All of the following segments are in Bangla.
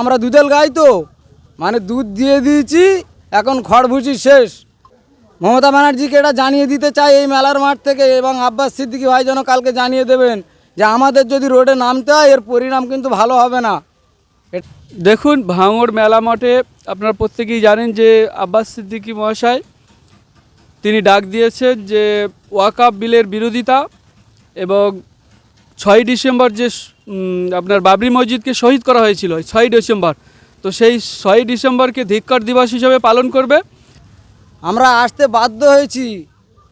আমরা দুধেল গাই তো। মানে দুধ দিয়ে দিয়েছি, এখন খড়ভুচি শেষ। মমতা ব্যানার্জিকে এটা জানিয়ে দিতে চাই এই মেলার মাঠ থেকে এবং আব্বাস সিদ্দিকি ভাই যেন কালকে জানিয়ে দেবেন যে আমাদের যদি রোডে নামতে হয়, এর পরিণাম কিন্তু ভালো হবে না। দেখুন, ভাঙড় মেলা মাঠে আপনারা প্রত্যেকেই জানেন যে আব্বাস সিদ্দিকী মহাশয়, তিনি ডাক দিয়েছেন যে ওয়াকাপ বিলের বিরোধিতা এবং ছয় ডিসেম্বর যে আপনার বাবরি মসজিদকে শহীদ করা হয়েছিল ছয় ডিসেম্বর। তো সেই ছয় ডিসেম্বরকে ধিক্কার দিবস হিসেবে পালন করবে। আমরা আসতে বাধ্য হয়েছি।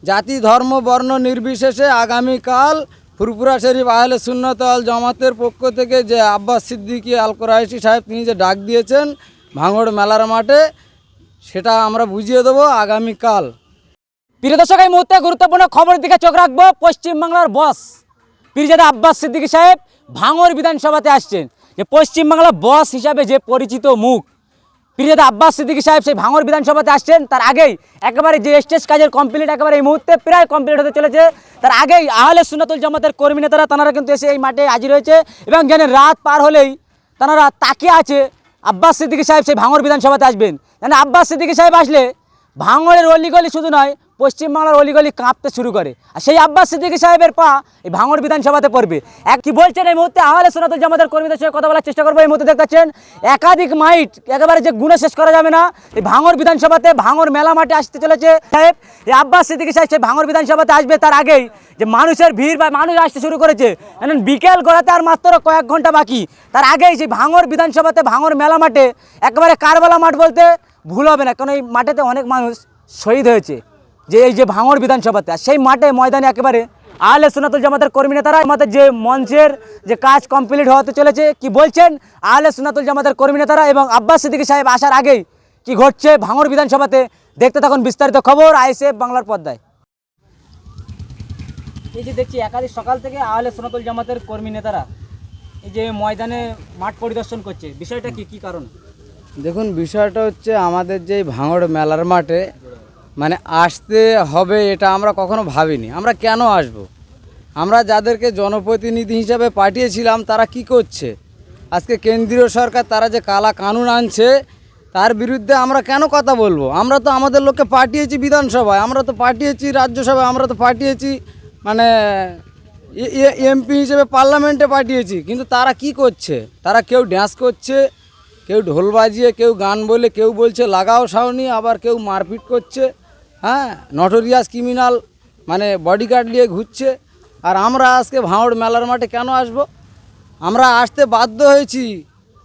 জাতি ধর্ম বর্ণ নির্বিশেষে আগামীকাল ফুরপুরা শরীফ আহলে সুন্নত আল জামাতের পক্ষ থেকে যে আব্বাস সিদ্দিকী আল কোরআশি সাহেব তিনি যে ডাক দিয়েছেন ভাঙড় মেলার মাঠে সেটা আমরা বুঝিয়ে দেবো আগামীকাল। প্রিয় দর্শক এই মুহূর্তে গুরুত্বপূর্ণ খবরের দিকে চোখ রাখব পশ্চিমবাংলার বস। পীরজাদা আব্বাস সিদ্দিকী সাহেব ভাঙর বিধানসভাতে আসছেন। যে পশ্চিমবাংলার বস হিসাবে যে পরিচিত মুখ পীরজাদা আব্বাস সিদ্দিকী সাহেব সেই ভাঙর বিধানসভাতে আসছেন। তার আগেই একেবারে যে স্টেজ কাজের কমপ্লিট একেবারে এই মুহূর্তে প্রায় কমপ্লিট হতে চলেছে। তার আগেই আহলে সুন্নাতুল জামাতের কর্মী নেতারা, তারা কিন্তু এসে এই মাঠে হাজির হয়েছে এবং জানেন রাত পার হলেই তারা তাকিয়ে আছে আব্বাস সিদ্দিকী সাহেব সেই ভাঙর বিধানসভাতে আসবেন। জানেন আব্বাস সিদ্দিকী সাহেব আসলে ভাঙরের অলিগলি শুধু নয় পশ্চিমবাংলার অলিগলি কাঁপতে শুরু করে। আর সেই আব্বাস সিদ্দিকী সাহেবের পা এই ভাঙড় বিধানসভাতে পড়বে। এক কি বলছেন এই মুহূর্তে? আহলে সোনাতুল জামাতের কর্মীদের সঙ্গে কথা বলার চেষ্টা করব, এই মুহূর্তে দেখতে একাধিক মাইট, একেবারে যে গুণে শেষ করা যাবে না। এই ভাঙড় বিধানসভাতে, ভাঙড় মেলা মাঠে আসতে চলেছে সাহেব। এই আব্বাস সিদ্দিকী সাহেব সেই ভাঙড় বিধানসভাতে আসবে তার আগেই। যে মানুষের ভিড় বা মানুষ আসতে শুরু করেছে। বিকেল গড়াতে আর মাত্র কয়েক ঘণ্টা বাকি। তার আগেই সেই ভাঙড় বিধানসভাতে, ভাঙড় মেলা মাঠে, একেবারে কারবালা মাঠ বলতে ভুল হবে না। কারণ এই মাঠেতে অনেক মানুষ শহীদ হয়েছে। যে এই যে ভাঙড় বিধানসভাতে, আর সেই মাঠে ময়দানে একেবারে আহলে সুনাতুল জামাতের কর্মী নেতারা আমাদের যে মঞ্চের যে কাজ কমপ্লিট হতে চলেছে, কি বলছেন? আহলে সুনাতুল জামাতের কর্মী নেতারা এবং আব্বাস সিদ্দিকী সাহেব আসার আগেই কি ঘটছে ভাঙড় বিধানসভাতে? দেখতে থাকুন বিস্তারিত খবর আইসিএফ বাংলার পর্দায়। এই যে দেখছি, একাধিক সকাল থেকে আহলে সুনাতুল জামাতের কর্মী নেতারা এই যে ময়দানে মাঠ পরিদর্শন করছে। বিষয়টা কি? কি কারণ? দেখুন, বিষয়টা হচ্ছে আমাদের যে ভাঙড় মেলার মাঠে মানে আসতে হবে এটা আমরা কখনো ভাবিনি। আমরা কেন আসব। আমরা যাদেরকে জনপ্রতিনিধি হিসাবে পাঠিয়েছিলাম, তারা কি করছে? আজকে কেন্দ্রীয় সরকার তারা যে কালা কানুন আনছে, তার বিরুদ্ধে আমরা কেন কথা বলব? আমরা তো আমাদের লোককে পাঠিয়েছি বিধানসভায়, আমরা তো পাঠিয়েছি রাজ্যসভায়, আমরা তো পাঠিয়েছি মানে এমপি হিসেবে পার্লামেন্টে পাঠিয়েছি, কিন্তু তারা কি করছে? তারা কেউ ড্যান্স করছে, কেউ ঢোল বাজিয়ে, কেউ গান বলে, কেউ বলছে, লাগাও সাউনি আবার কেউ মারপিট করছে। হ্যাঁ নটোরিয়াস ক্রিমিনাল মানে বডিগার্ড নিয়ে ঘুরছে। আর আমরা আজকে ভাঁড় মেলার মাঠে কেন আসব? আমরা আসতে বাধ্য হয়েছি।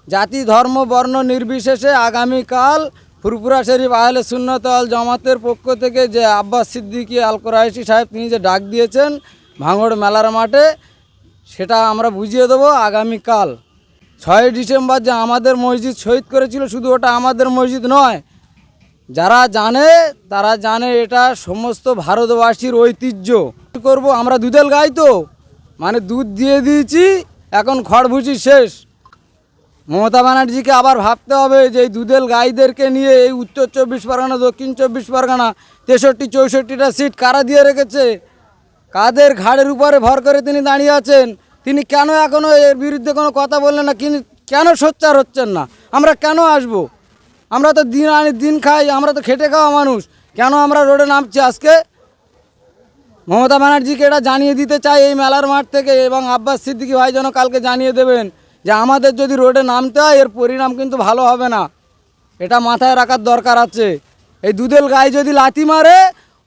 জাতি, ধর্ম, বর্ণ নির্বিশেষে আগামীকাল ফুরপুরা শরীফ আহলে সুন্নত আল জামাতের পক্ষ থেকে যে আব্বাস সিদ্দিকী আল সাহেব তিনি যে ডাক দিয়েছেন ভাঙড় মেলার মাঠে, সেটা আমরা বুঝিয়ে দেবো আগামীকাল। ছয় ডিসেম্বর যে আমাদের মসজিদ শহীদ করেছিল, শুধু ওটা আমাদের মসজিদ নয় যারা জানে, তারা জানে এটা সমস্ত ভারতবাসীর ঐতিহ্য। করব? আমরা দুধের গাই তো। মানে দুধ দিয়ে দিয়েছি, এখন খড়ভুচি শেষ। মমতা ব্যানার্জিকে আবার ভাবতে হবে যে এই দুধেল গাইদেরকে নিয়ে এই উত্তর চব্বিশ পরগনা, দক্ষিণ চব্বিশ পরগনা, তেষট্টি, চৌষট্টিটা সিট কারা দিয়ে রেখেছে? কাদের ঘাড়ের উপরে ভর করে তিনি দাঁড়িয়ে আছেন? তিনি কেন এখনও এর বিরুদ্ধে কোনো কথা বললেন না? তিনি কেন সোচ্চার হচ্ছেন না? আমরা কেন আসব? আমরা তো দিন আনি দিন খাই, আমরা তো খেটে খাওয়া মানুষ। কেন আমরা রোডে নামছি আজকে? মমতা ব্যানার্জিকে এটা জানিয়ে দিতে চাই এই মেলার মাঠ থেকে এবং আব্বাস সিদ্দিকী ভাই যেন কালকে জানিয়ে দেবেন যে আমাদের যদি রোডে নামতে হয়, এর পরিণাম কিন্তু ভালো হবে না। এটা মাথায় রাখার দরকার আছে। এই দুধেল গায়ে যদি লাথি মারে,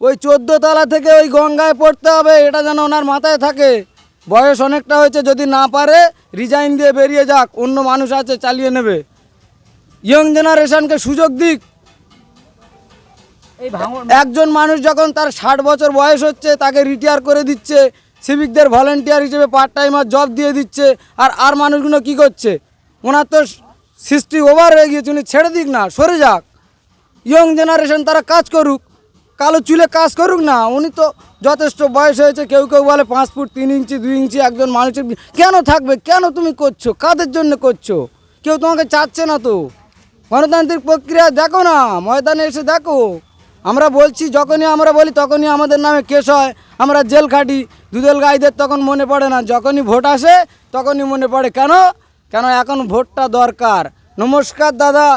ওই চোদ্দ তলা থেকে ওই গঙ্গায় পড়তে হবে, এটা যেন ওনার মাথায় থাকে। বয়স অনেকটা হয়েছে, যদি না পারে রিজাইন দিয়ে বেরিয়ে যাক, অন্য মানুষ আছে, চালিয়ে নেবে। ইয়ং জেনারেশনকে সুযোগ দিক। একজন মানুষ যখন তার ষাট বছর বয়স হচ্ছে তাকে রিটায়ার করে দিচ্ছে সিভিকদের ভলেন্টিয়ার হিসেবে পার্ট টাইমার জব দিয়ে দিচ্ছে আর আর মানুষগুলো কি করছে? ওনার তো সিক্সটি ওভার হয়ে গিয়েছে উনি ছেড়ে দিক না সরে যাক। ইয়ং জেনারেশন তারা কাজ করুক কালো চুলে কাজ করুক না উনি তো যথেষ্ট বয়স হয়েছে কেউ কেউ বলে পাঁচ ফুট তিন ইঞ্চি দুই ইঞ্চি একজন মানুষের কেন থাকবে? কেন তুমি করছ? কাদের জন্য করছ? কেউ তোমাকে চাচ্ছে না তো। গণতান্ত্রিক প্রক্রিয়া দেখো না, ময়দানে এসে দেখো। আমরা বলছি, যখনই আমরা বলি, তখনই আমাদের নামে কেস হয়। আমরা জেল খাটি দুধেল গাইদের তখন মনে পড়ে না। যখনই ভোট আসে, তখনই মনে পড়ে। কেন? কেন এখন ভোটটা দরকার? নমস্কার দাদা,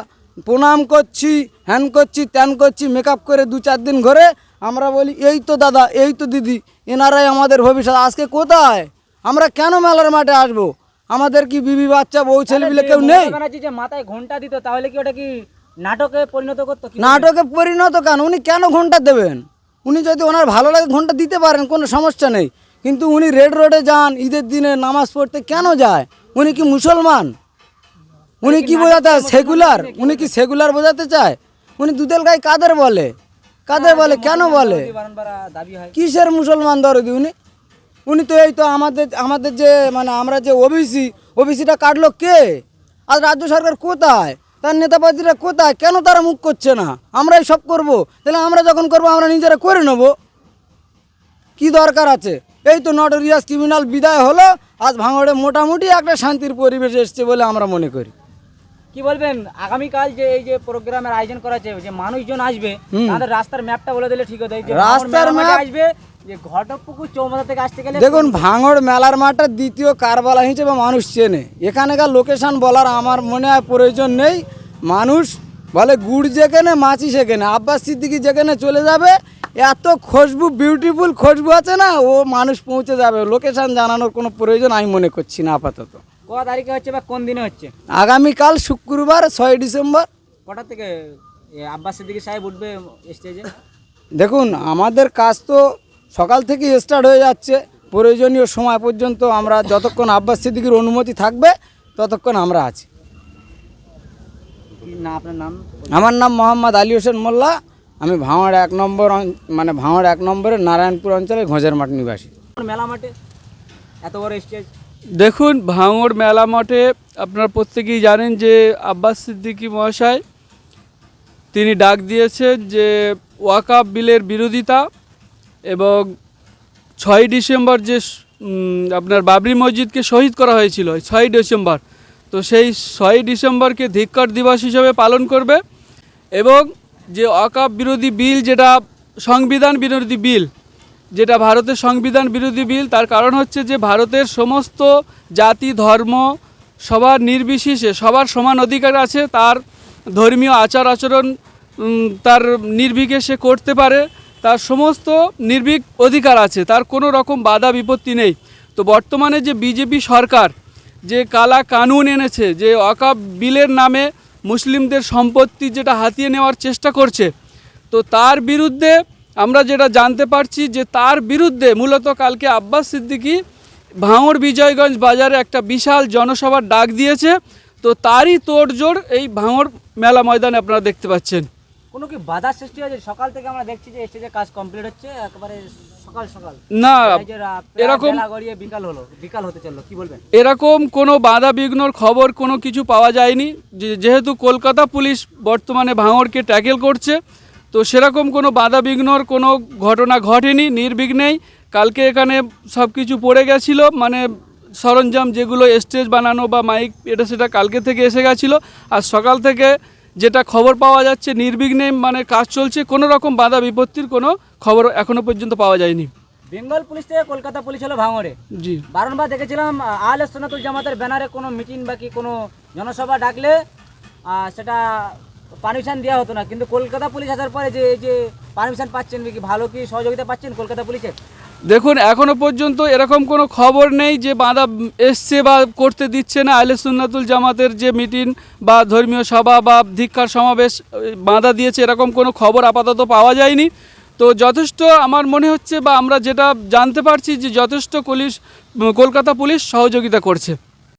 প্রণাম করছি, হ্যান করছি, ত্যান করছি মেকআপ করে দু চার দিন ঘরে। আমরা বলি, এই তো দাদা, এই তো দিদি, এনারাই আমাদের ভবিষ্যৎ। আজকে কোথায়? আমরা কেন মেলার মাঠে আসব? আমাদের কি বিবি বাচ্চা বউ ছেলে মিলে কেউ নেই? যে মাথায় ঘণ্টা দিত তাহলে কি ওটা কি নাটকে পরিণত করতো নাটকে পরিণত কেন? উনি কেন ঘণ্টা দেবেন? উনি যদি ওনার ভালো লাগে ঘণ্টা দিতে পারেন কোনো সমস্যা নেই। কিন্তু উনি রেড রোডে যান ঈদের দিনে নামাজ পড়তে কেন যায়? উনি কি মুসলমান? উনি কি বোঝাতে চায়? সেকুলার? উনি কি সেকুলার বোঝাতে চায়? উনি দুধেল গায়ে কাদের বলে? কাদের বলে? কেন বলে? কিসের মুসলমান দরদি উনি? উনি তো এই তো আমাদের আমাদের যে মানে আমরা যে ওবিসি ওবিসিটা কাটলো কে? আর রাজ্য সরকার কোথায়? তার নেতাপাতিরা কোথায়? কেন তারা মুখ করছে না? আমরাই সব করব। তাহলে আমরা যখন করব, আমরা নিজেরা করে নেব। কি দরকার আছে? এই তো নটোরিয়াস ক্রিমিনাল বিদায় হলো। আজ ভাঙড়ে মোটামুটি একটা শান্তির পরিবেশ এসছে বলে আমরা মনে করি। কি বলবেন? আগামীকাল যে এই যে প্রোগ্রামের আয়োজন করা হচ্ছে যে মানুষজন আসবে তাদের রাস্তার ম্যাপটা বলে দিলে ঠিক হতো। রাস্তার মেলা আসবে যে ঘটকপুকুর চৌমাথা থেকে আসতে গেলে দেখুন ভাঙড় মেলার মাঠটা দ্বিতীয় কারবালা হিসেবে মানুষ চেনে। এখানকার লোকেশন বলার আমার মনে হয় প্রয়োজন নেই। মানুষ বলে গুড় যেখানে মাছি সেখানে আব্বাস সিদ্দিকি যেখানে চলে যাবে এত খুশবু বিউটিফুল খুশবু আছে না ও মানুষ পৌঁছে যাবে। লোকেশন জানানোর কোনো প্রয়োজন আমি মনে করছি না আপাতত। ক তারিখে হচ্ছে বা কোন দিনে হচ্ছে? আগামীকাল শুক্রবার ছয় ডিসেম্বর। কটা থেকে আব্বাস সিদ্দিকী সাহেব উঠবে স্টেজে দেখুন আমাদের কাজ তো সকাল থেকে স্টার্ট হয়ে যাচ্ছে। প্রয়োজনীয় সময় পর্যন্ত আমরা যতক্ষণ আব্বাস সিদ্দিকির অনুমতি থাকবে ততক্ষণ আমরা আছি। না আপনার নাম? আমার নাম মোহাম্মদ আলী হোসেন মোল্লা। আমি ভাঙড় এক নম্বর মানে ভাঙড় এক নম্বরের নারায়ণপুর অঞ্চলের ঘোঁজের মাঠ নিবাসী মেলা মাঠে? এত বড় স্টেজ দেখুন, ভাঙড় মেলা মঠে আপনারা প্রত্যেকেই জানেন যে আব্বাস সিদ্দিকী মহাশয়, তিনি ডাক দিয়েছেন যে ওয়াকাপ বিলের বিরোধিতা এবং ছয় ডিসেম্বর যে আপনার বাবরি মসজিদকে শহীদ করা হয়েছিল ছয় ডিসেম্বর। তো সেই ছয় ডিসেম্বরকে ধিক্কার দিবস হিসেবে পালন করবে এবং যে ওয়াকাপ বিরোধী বিল, যেটা সংবিধান বিরোধী বিল যেটা ভারতের সংবিধান বিরোধী বিল, তার কারণ হচ্ছে যে ভারতের সমস্ত জাতি, ধর্ম, সবার নির্বিশেষে সবার সমান অধিকার আছে, তার ধর্মীয় আচার আচরণ তার নির্ভীকে সে করতে পারে, তার সমস্ত নির্ভীক অধিকার আছে, তার কোনো রকম বাধা বিপত্তি নেই। তো বর্তমানে যে বিজেপি সরকার যে কালা কানুন এনেছে, যে অকাপ বিলের নামে মুসলিমদের সম্পত্তি যেটা হাতিয়ে নেওয়ার চেষ্টা করছে, তো তার বিরুদ্ধে আমরা যেটা জানতে পারছি যে তার বিরুদ্ধে মূলত কালকে আব্বাস সিদ্দিকী ভাঙড় বিজয়গঞ্জ বাজারে একটা বিশাল জনসভার ডাক দিয়েছে। তো তারই তোড়জোড় এই ভাঙড় মেলা ময়দানে আপনারা দেখতে পাচ্ছেন। কোনো কি বাধা সৃষ্টি হয়েছে? সকাল থেকে আমরা দেখছি যে স্টেজে কাজ কমপ্লিট হচ্ছে একেবারে সকাল সকাল। না এরকম বিকাল হলো বিকাল হতে চলল কি বলবেন? এরকম কোনো বাধা বিঘ্নর খবর কোনো কিছু পাওয়া যায়নি। যেহেতু কলকাতা পুলিশ বর্তমানে ভাঙড়কে ট্যাকেল করছে তো সেরকম কোনো বাধা বিঘ্নর কোনো ঘটনা ঘটেনি নির্বিঘ্নেই। কালকে এখানে সব কিছু পড়ে গেছিল মানে সরঞ্জাম যেগুলো স্টেজ বানানো বা মাইক এটা সেটা কালকে থেকে এসে গেছিল। আর সকাল থেকে যেটা খবর পাওয়া যাচ্ছে নির্বিঘ্নে মানে কাজ চলছে কোনো রকম বাধা বিপত্তির কোনো খবর এখনও পর্যন্ত পাওয়া যায়নি। বেঙ্গল পুলিশ থেকে কলকাতা পুলিশ হলো ভাঙড়ে। জি। বারংবার দেখেছিলাম আল সোনাতুল জামাতের ব্যানারে কোনো মিটিং বা কি কোনো জনসভা ডাকলে সেটা পারমিশন দেওয়া হতো না। কিন্তু কলকাতা পুলিশ আসার পরে যে যে পারমিশন পাচ্ছেন কি ভালো কি সহযোগিতা পাচ্ছেন কলকাতা পুলিশের? দেখুন, এখনও পর্যন্ত এরকম কোনো খবর নেই যে বাঁধা এসছে বা করতে দিচ্ছে না। আহলে সুন্নাতুল জামাতের যে মিটিং বা ধর্মীয় সভা বা ধিক্ষার সমাবেশ, বাঁধা দিয়েছে, এরকম কোনো খবর আপাতত পাওয়া যায়নি। তো যথেষ্ট আমার মনে হচ্ছে বা আমরা যেটা জানতে পারছি যে যথেষ্ট পুলিশ কলকাতা পুলিশ সহযোগিতা করছে।